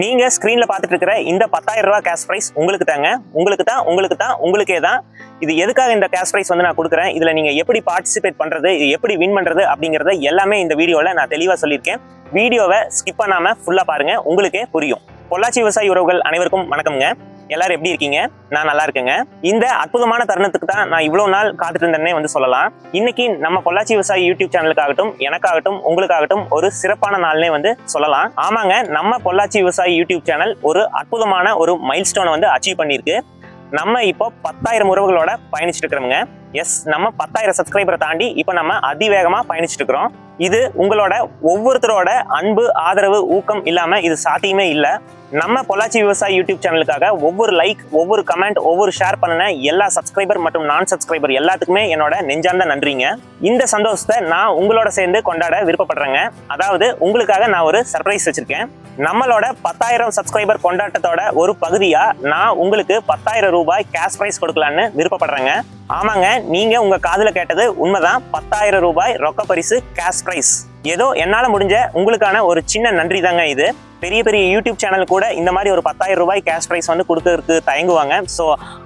நீங்க ஸ்கிரீன்ல பார்த்துட்டு இருக்கிற இந்த பத்தாயிரம் ரூபாய் கேஷ் பிரைஸ் உங்களுக்கு தாங்க. உங்களுக்கு தான் உங்களுக்கு தான் உங்களுக்கே தான். இது எதுக்காக இந்த கேஷ் பிரைஸ் வந்து நான் கொடுக்குறேன்? இதுல நீங்க எப்படி பார்ட்டிசிபேட் பண்றது இது எப்படி வின் பண்றது அப்படிங்கறத எல்லாமே இந்த வீடியோல நான் தெளிவா சொல்லியிருக்கேன். வீடியோவை ஸ்கிப் பண்ணாம ஃபுல்லா பாருங்க உங்களுக்கே புரியும். பொள்ளாச்சி விவசாய உறவுகள் அனைவருக்கும் வணக்கம்ங்க. எல்லாரும் எப்படி இருக்கீங்க? நான் நல்லா இருக்கேங்க. இந்த அற்புதமான தருணத்துக்கு தான் நான் இவ்வளவு நாள் காத்துட்டு இருந்தேனே வந்து சொல்லலாம். இன்னைக்கு நம்ம பொள்ளாச்சி விவசாயி யூடியூப் சேனலுக்காகட்டும் எனக்காகட்டும் உங்களுக்காகட்டும் ஒரு சிறப்பான நாள்னே வந்து சொல்லலாம். ஆமாங்க நம்ம பொள்ளாச்சி விவசாயி யூடியூப் சேனல் ஒரு அற்புதமான ஒரு மைல் ஸ்டோனை வந்து அச்சீவ் பண்ணியிருக்கு. நம்ம இப்போ பத்தாயிரம் உறவுகளோட பயணிச்சுட்டு இருக்கிறோங்க எஸ் நம்ம பத்தாயிரம் சப்ஸ்கிரைபரை தாண்டி இப்போ நம்ம அதிவேகமாக பயணிச்சுட்டு இருக்கிறோம் இது உங்களோட ஒவ்வொருத்தரோட அன்பு ஆதரவு ஊக்கம் இல்லாமல் இது சாத்தியமே இல்லை. நம்ம பொள்ளாச்சி விவசாயி யூடியூப் சேனலுக்காக ஒவ்வொரு லைக் ஒவ்வொரு கமெண்ட் ஒவ்வொரு ஷேர் பண்ணின எல்லா சப்ஸ்கிரைபர் மற்றும் நான் சப்ஸ்கிரைபர் எல்லாத்துக்குமே என்னோட நெஞ்சார்ந்த நன்றிங்க. இந்த சந்தோஷத்தை நான் உங்களோட சேர்ந்து கொண்டாட விருப்பப்படுறேங்க. அதாவது உங்களுக்காக நான் ஒரு சர்ப்ரைஸ் வச்சுருக்கேன். நம்மளோட பத்தாயிரம் சப்ஸ்கிரைபர் கொண்டாட்டத்தோட ஒரு பகுதியா நான் உங்களுக்கு பத்தாயிரம் ரூபாய் கேஷ் பிரைஸ் கொடுக்கலான்னு விருப்பப்படுறேங்க. ஆமாங்க நீங்க உங்க காதுல கேட்டது உண்மைதான். பத்தாயிரம் ரூபாய் ரொக்க பரிசு கேஷ் பிரைஸ் ஏதோ என்னால முடிஞ்ச உங்களுக்கான ஒரு சின்ன நன்றி தாங்க இது. பெரிய பெரிய யூடியூப் சேனல் கூட இந்த மாதிரி ஒரு பத்தாயிரம் ரூபாய் கேஷ் ப்ரைஸ் வந்து கொடுக்கறதுக்கு தயங்குவாங்க. ஸோ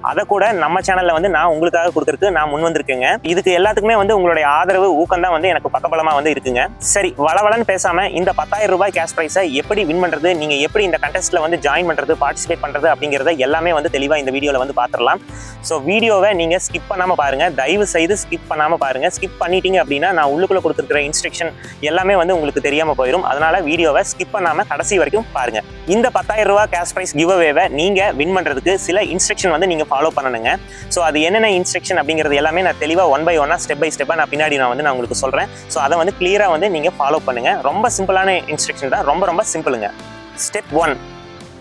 அதை கூட நம்ம சேனலில் வந்து நான் உங்களுக்காக கொடுக்கறதுக்கு நான் முன் வந்திருக்கேங்க. இதுக்கு எல்லாத்துக்குமே வந்து உங்களுடைய ஆதரவு ஊக்கம் தான் வந்து எனக்கு பக்கபலமாக வந்து இருக்குங்க. சரி வளவலன்னு பேசாமல் இந்த பத்தாயிரம் ரூபாய் கேஷ் ப்ரைஸை எப்படி வின் பண்ணுறது நீங்கள் எப்படி இந்த கண்டெஸ்ட்டில் வந்து ஜாயின் பண்ணுறது பார்ட்டிசிபேட் பண்ணுறது அப்படிங்கிறத எல்லாமே வந்து தெளிவாக இந்த வீடியோவில் வந்து பார்த்துடலாம் ஸோ வீடியோவை நீங்கள் ஸ்கிப் பண்ணாமல் பாருங்கள் தயவு செய்து ஸ்கிப் பண்ணாமல் பாருங்கள் ஸ்கிப் பண்ணிட்டீங்க அப்படின்னா நான் உள்ளுக்குள்ளே கொடுத்துருக்கிற இன்ஸ்ட்ரக்ஷன் எல்லாமே வந்து உங்களுக்கு தெரியாமல் போயிடும் அதனால் வீடியோவை ஸ்கிப் பண்ணாமல் கடைசி வரைக்கும் பாருங்க. இந்த பத்தாயிரம் ரூபாய் கேஷ் பிரைஸ் கிவ் அவேவை நீங்க வின் பண்றதுக்கு சில இன்ஸ்ட்ரக்ஷன் வந்து நீங்க ஃபாலோ பண்ணணுங்க. ஸோ அது என்னென்ன இன்ஸ்ட்ரக்ஷன் அப்படிங்கிறது எல்லாமே நான் தெளிவாக ஒன் பை ஒன்னா ஸ்டெப் பை ஸ்டெப்பாக நான் பின்னாடி நான் வந்து நான் உங்களுக்கு சொல்றேன். ஸோ அதை வந்து கிளியரா வந்து நீங்க ஃபாலோ பண்ணுங்க. ரொம்ப சிம்பிளான இன்ஸ்ட்ரக்ஷன் தான். ரொம்ப ரொம்ப சிம்பிளுங்க ஸ்டெப் ஒன்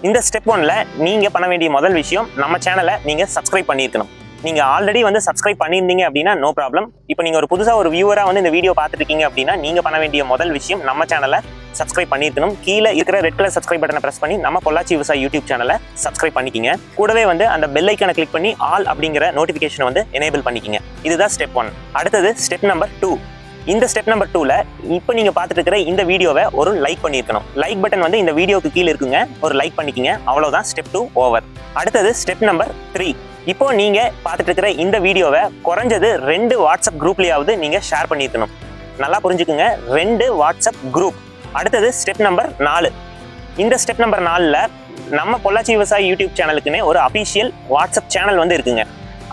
இந்த ஸ்டெப் ஒன்ல நீங்க பண்ண வேண்டிய முதல் விஷயம் நம்ம சேனலை நீங்க சப்ஸ்கிரைப் பண்ணியிருக்கணும். நீங்கள் ஆல்ரெடி வந்து சப்ஸ்கிரைப் பண்ணியிருந்தீங்க அப்படின்னா நோ ப்ராப்ளம் இப்போ நீங்கள் ஒரு புதுசாக ஒரு வியூவராக வந்து இந்த வீடியோ பார்த்துருக்கீங்க அப்படின்னா நீங்கள் பண்ண வேண்டிய முதல் விஷயம் நம்ம சேனலை சப்ஸ்கிரைப் பண்ணியிருக்கணும். கீழே இருக்கிற ரெட் கலர் சப்ஸ்கிரைப் பட்டனை பிரஸ் பண்ணி நம்ம பொள்ளாச்சி விவசாய யூடியூப் சேனலை சப்ஸ்கிரைப் பண்ணிக்கிங்க. கூடவே வந்து அந்த பெல் ஐக்கனை கிளிக் பண்ணி ஆல் அப்படிங்கிற நோட்டிஃபிகேஷனை வந்து எனேபிள் பண்ணிக்கிங்க. இதுதான் ஸ்டெப் ஒன் அடுத்தது ஸ்டெப் நம்பர் டூ இந்த ஸ்டெப் நம்பர் டூல இப்போ நீங்க பார்த்துட்டு இருக்கிற இந்த வீடியோவை ஒரு லைக் பண்ணியிருக்கணும். லைக் பட்டன் வந்து இந்த வீடியோக்கு கீழே இருக்குங்க. ஒரு லைக் பண்ணிக்கிங்க. அவ்வளோதான் ஸ்டெப் டூ ஓவர் அடுத்தது ஸ்டெப் நம்பர் த்ரீ இப்போ நீங்க பார்த்துட்டு இருக்கிற இந்த வீடியோவை குறைஞ்சது ரெண்டு வாட்ஸ்அப் குரூப்லயாவது நீங்க ஷேர் பண்ணியிருக்கணும். நல்லா புரிஞ்சுக்குங்க. ரெண்டு வாட்ஸ்அப் குரூப். அடுத்தது ஸ்டெப் நம்பர் நாலு. இந்த ஸ்டெப் நம்பர் நாலில் நம்ம பொள்ளாச்சி விவசாயி யூடியூப் சேனலுக்குன்னே ஒரு அஃபிஷியல் வாட்ஸ்அப் சேனல் வந்து இருக்குங்க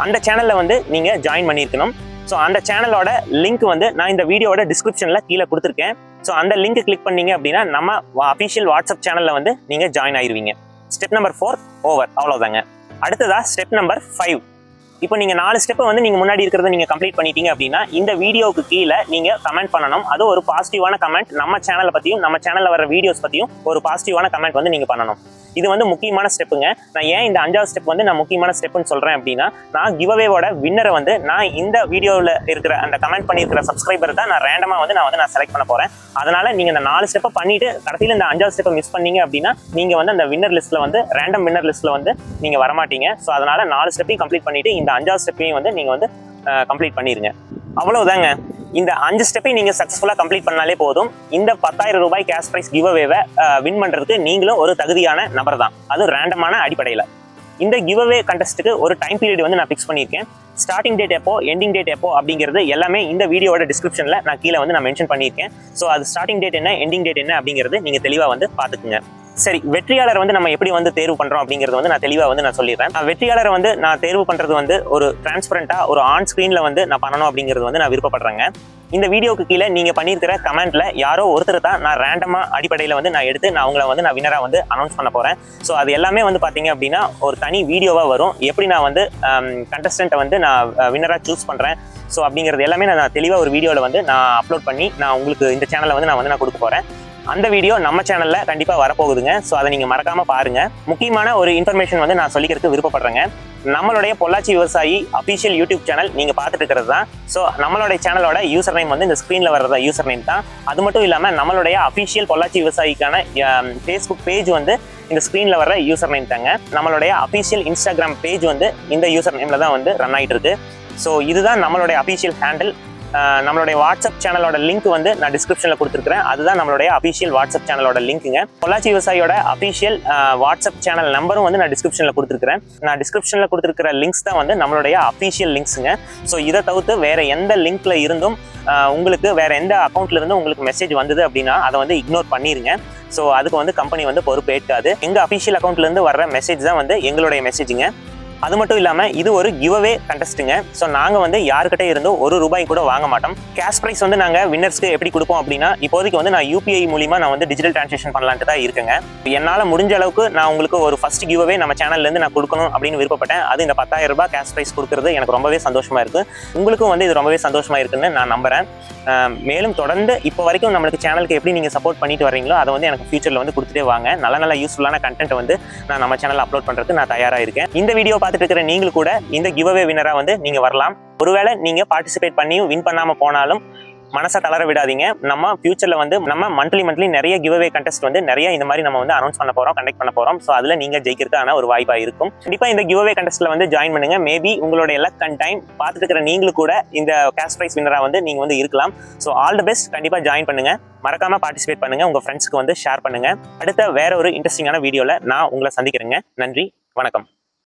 அந்த சேனலில் வந்து நீங்கள் ஜாயின் பண்ணியிருக்கணும். ஸோ அந்த சேனலோட லிங்க் வந்து நான் இந்த வீடியோட டிஸ்கிரிப்ஷனில் கீழே கொடுத்துருக்கேன். ஸோ அந்த லிங்க் கிளிக் பண்ணீங்க அப்படின்னா நம்ம அஃபிஷியல் வாட்ஸ்அப் சேனலில் வந்து நீங்கள் join ஆயிருவீங்க. Step number four over. அவ்வளோதாங்க அடுத்ததா ஸ்டெப் நம்பர் ஃபைவ் இப்போ நீங்கள் நாலு ஸ்டெப்பை வந்து நீங்கள் முன்னாடி இருக்கிறத நீங்கள் கம்ப்ளீட் பண்ணிட்டீங்க அப்படின்னா இந்த வீடியோவுக்கு கீழே நீங்கள் கமெண்ட் பண்ணணும். அது ஒரு பாசிட்டிவான கமெண்ட் நம்ம சேனலை பற்றியும் நம்ம சேனலில் வர வீடியோஸ் பற்றியும் ஒரு பாசிட்டிவான கமெண்ட் வந்து நீங்கள் பண்ணணும். இது வந்து முக்கியமான ஸ்டெப்புங்க நான் ஏன் இந்த அஞ்சாவது ஸ்டெப் வந்து நான் முக்கியமான ஸ்டெப்னு சொல்கிறேன் அப்படின்னா நான் கிவ்அவேவோட வின்னரை வந்து நான் இந்த வீடியோவில் இருக்கிற அந்த கமெண்ட் பண்ணியிருக்கிற சப்ஸ்கிரைபர் தான் நான் ரேண்டமாக வந்து நான் வந்து நான் செலக்ட் பண்ண போகிறேன் அதனால் நீங்கள் இந்த நாலு ஸ்டெப்பை பண்ணிவிட்டு கடைசியில் இந்த அஞ்சாவது ஸ்டெப்பை மிஸ் பண்ணீங்க அப்படின்னா நீங்கள் வந்து அந்த வின்னர் லிஸ்ட்டில் வந்து ரேண்டம் வின்னர் லிஸ்ட்டில் வந்து நீங்கள் வரமாட்டீங்க. ஸோ அதனால் நாலு ஸ்டெப்பையும் கம்ப்ளீட் பண்ணிவிட்டு இந்த அஞ்சாவது ஸ்டெப்பையும் வந்து நீங்கள் வந்து கம்ப்ளீட் பண்ணிடுங்க அவ்வளவுதாங்க. இந்த அஞ்சு ஸ்டெப்பையும் நீங்கள் சக்ஸஸ்ஃபுல்லாக கம்ப்ளீட் பண்ணாலே போதும். இந்த பத்தாயிரம் ரூபாய் கேஷ் ப்ரைஸ் கிவ் அவேவை வின் பண்ணுறதுக்கு நீங்களும் ஒரு தகுதியான நபர் தான். அதுவும் ரேண்டமான அடிப்படையில். இந்த கிவ் அவே கண்டஸ்ட்டுக்கு ஒரு டைம் பீரியட் வந்து நான் ஃபிக்ஸ் பண்ணியிருக்கேன். ஸ்டார்டிங் டேட் எப்போ எண்டிங் டேட் எப்போ அப்படிங்கிறது எல்லாமே இந்த வீடியோட டிஸ்கிரிப்ஷனில் நான் கீழே வந்து நான் மென்ஷன் பண்ணியிருக்கேன். ஸோ அது ஸ்டார்டிங் டேட் என்ன எண்டிங் டேட் என்ன அப்படிங்கிறது நீங்கள் தெளிவாக வந்து பார்த்துக்குங்க. சரி வெற்றியாளர் வந்து நம்ம எப்படி வந்து தேர்வு பண்றோம் அப்படிங்கிறது வந்து நான் தெளிவாக வந்து நான் சொல்லிடுறேன் வெற்றியாளரை வந்து நான் தேர்வு பண்றது வந்து ஒரு டிரான்ஸ்பரண்டா ஒரு ஆன் ஸ்க்ரீன்ல வந்து நான் பண்ணணும் அப்படிங்கிறது வந்து நான் விருப்பப்படுறேங்க இந்த வீடியோக்கு கீழே நீங்க பண்ணியிருக்கிற கமெண்ட்ல யாரோ ஒருத்தர் தான் நான் ரேண்டமா அடிப்படையில் வந்து நான் எடுத்து நான் அவங்கள வந்து நான் வினரா வந்து அனௌன்ஸ் பண்ண போறேன் ஸோ அது எல்லாமே வந்து பாத்தீங்க அப்படின்னா ஒரு தனி வீடியோவா வரும் எப்படி நான் வந்து கண்டஸ்டண்ட்டை வந்து நான் வினரா சூஸ் பண்றேன் ஸோ அப்படிங்கிறது எல்லாமே நான் தெளிவாக ஒரு வீடியோவில் வந்து நான் அப்லோட் பண்ணி நான் உங்களுக்கு இந்த சேனலை வந்து நான் வந்து நான் கொடுக்க போறேன் அந்த வீடியோ நம்ம சேனல்ல கண்டிப்பா வரப்போகுதுங்க. ஸோ அதை நீங்க மறக்காம பாருங்க. முக்கியமான ஒரு இன்ஃபர்மேஷன் வந்து நான் சொல்லிக்கிறதுக்கு விருப்பப்படுறேங்க. நம்மளுடைய பொள்ளாச்சி விவசாயி அபிஷியல் யூடியூப் சேனல் நீங்க பார்த்துட்டு இருக்கிறது தான். ஸோ நம்மளுடைய சேனலோட யூசர் நேம் வந்து இந்த ஸ்க்ரீன்ல வர்றதா யூசர் நேம் தான். அது மட்டும் இல்லாம நம்மளுடைய அபிஷியல் பொள்ளாச்சி விவசாயிக்கான ஃபேஸ்புக் பேஜ் வந்து இந்த ஸ்க்ரீன்ல வர்ற யூசர் நேம் தாங்க. நம்மளுடைய அபிஷியல் இன்ஸ்டாகிராம் பேஜ் வந்து இந்த யூசர் நேம்ல தான் வந்து ரன் ஆயிட்டு இருக்கு. ஸோ இதுதான் நம்மளுடைய அபிஷியல் ஹேண்டில் நம்மளுடைய வாட்ஸ்அப் சேனலோட லிங்க் வந்து நான் டிஸ்கிரிப்ஷனில் கொடுத்துருக்கிறேன். அதுதான் நம்மளுடைய அஃபிஷியல் வாட்ஸ்அப் சேனலோட லிங்க்குங்க பொள்ளாச்சி விவசாயியோட அஃபிஷியல் வாட்ஸ்அப் சேனல் நம்பரும் வந்து நான் டிஸ்கிரிப்ஷனில் கொடுத்துருக்கிறேன். நான் டிஸ்கிரிப்ஷனில் கொடுத்துருக்கிற லிங்க்ஸ் தான் வந்து நம்மளுடைய அஃபிஷியல் லிங்க்ஸுங்க ஸோ இதை தவிர்த்து வேறு எந்த லிங்க்கில் இருந்தும் உங்களுக்கு வேறு எந்த அக்கௌண்ட்லேருந்து உங்களுக்கு மெசேஜ் வந்தது அப்படின்னா அதை வந்து இக்னோர் பண்ணிடுங்க ஸோ அதுக்கு வந்து கம்பெனி வந்து பொறுப்பு ஏற்காது எங்கள் அஃபிஷியல் அக்கௌண்ட்லேருந்து வர மெசேஜ் தான் வந்து எங்களுடைய மெசேஜுங்க அது மட்டும் இல்லாமல் இது ஒரு கிவ்அவே கண்டஸ்ட்டுங்க ஸோ நாங்கள் வந்து யாருக்கிட்ட இருந்தோ ஒரு ரூபாய் கூட வாங்க மாட்டோம். கேஷ் ப்ரைஸ் வந்து நாங்கள் வின்னர்ஸ்க்கு எப்படி கொடுப்போம் அப்படின்னா இப்போதைக்கு வந்து நான் யூபிஐ மூலிமா நான் வந்து டிஜிட்டல் டிரான்சாக்ஷன் பண்ணலான்ட்டு தான் இருக்குங்க. என்னால் முடிஞ்ச அளவுக்கு நான் உங்களுக்கு ஒரு ஃபர்ஸ்ட் கிவ்அவே நம்ம சேனல்லேருந்து நான் கொடுக்கணும் அப்படின்னு விருப்பப்பட்டேன். அது இந்த பத்தாயிரம் ரூபாய் கேஷ் ப்ரைஸ் கொடுக்கறது எனக்கு ரொம்பவே சந்தோஷமா இருக்கு. உங்களுக்கும் வந்து இது ரொம்பவே சந்தோஷமா இருக்குன்னு நான் நம்புறேன். மேலும் தொடர்ந்து இப்போ வரைக்கும் நம்மளுக்கு சேனலுக்கு எப்படி நீங்கள் சப்போர்ட் பண்ணிட்டு வரீங்களோ அதை வந்து எனக்கு ஃபியூச்சரில் வந்து கொடுத்துட்டே வாங்க. நல்ல நல்ல யூஸ்ஃபுல்லான கண்டென்ட் வந்து நான் நம்ம சேனல் அப்லோட் பண்ணுறதுக்கு நான் தயாராக இருக்கேன். இந்த வீடியோ பார்த்துட்டு இருக்கிற நீங்களும் கூட இந்த கிவ்அவே வினராக வந்து நீங்கள் வரலாம். ஒருவேளை நீங்கள் பார்ட்டிசிபேட் பண்ணியும் வின் பண்ணாமல் போனாலும் மனசை தளர விடாதீங்க. நம்ம ஃபியூச்சரில் வந்து நம்ம மந்த்லி மந்த்லி நிறைய கிவ்அவே கண்டெஸ்ட் வந்து நிறைய இந்த மாதிரி நம்ம வந்து அனௌன்ஸ் பண்ண போகிறோம் கண்டக்ட் பண்ண போகிறோம் ஸோ அதில் நீங்கள் ஜெயிக்கிறதுக்கான ஒரு வாய்ப்பாக இருக்கும். கண்டிப்பாக இந்த கிவ்அவே கண்டெஸ்ட்டில் வந்து ஜாயின் பண்ணுங்க. மேபி உங்களுடைய லக் அண்ட் டைம் பார்த்துட்டு இருக்கிற நீங்களும் கூட இந்த கேஷ் ப்ரைஸ் வினராக வந்து நீங்கள் வந்து இருக்கலாம். ஸோ ஆல் தி பெஸ்ட் கண்டிப்பாக ஜாயின் பண்ணுங்க. மறக்காம பார்ட்டிசிபேட் பண்ணுங்க. உங்க ஃப்ரெண்ட்ஸ்க்கு வந்து ஷேர் பண்ணுங்க. அடுத்த வேற ஒரு இன்ட்ரெஸ்டிங்கான வீடியோவில் நான் உங்களை சந்திக்கிறேங்க. நன்றி. வணக்கம்.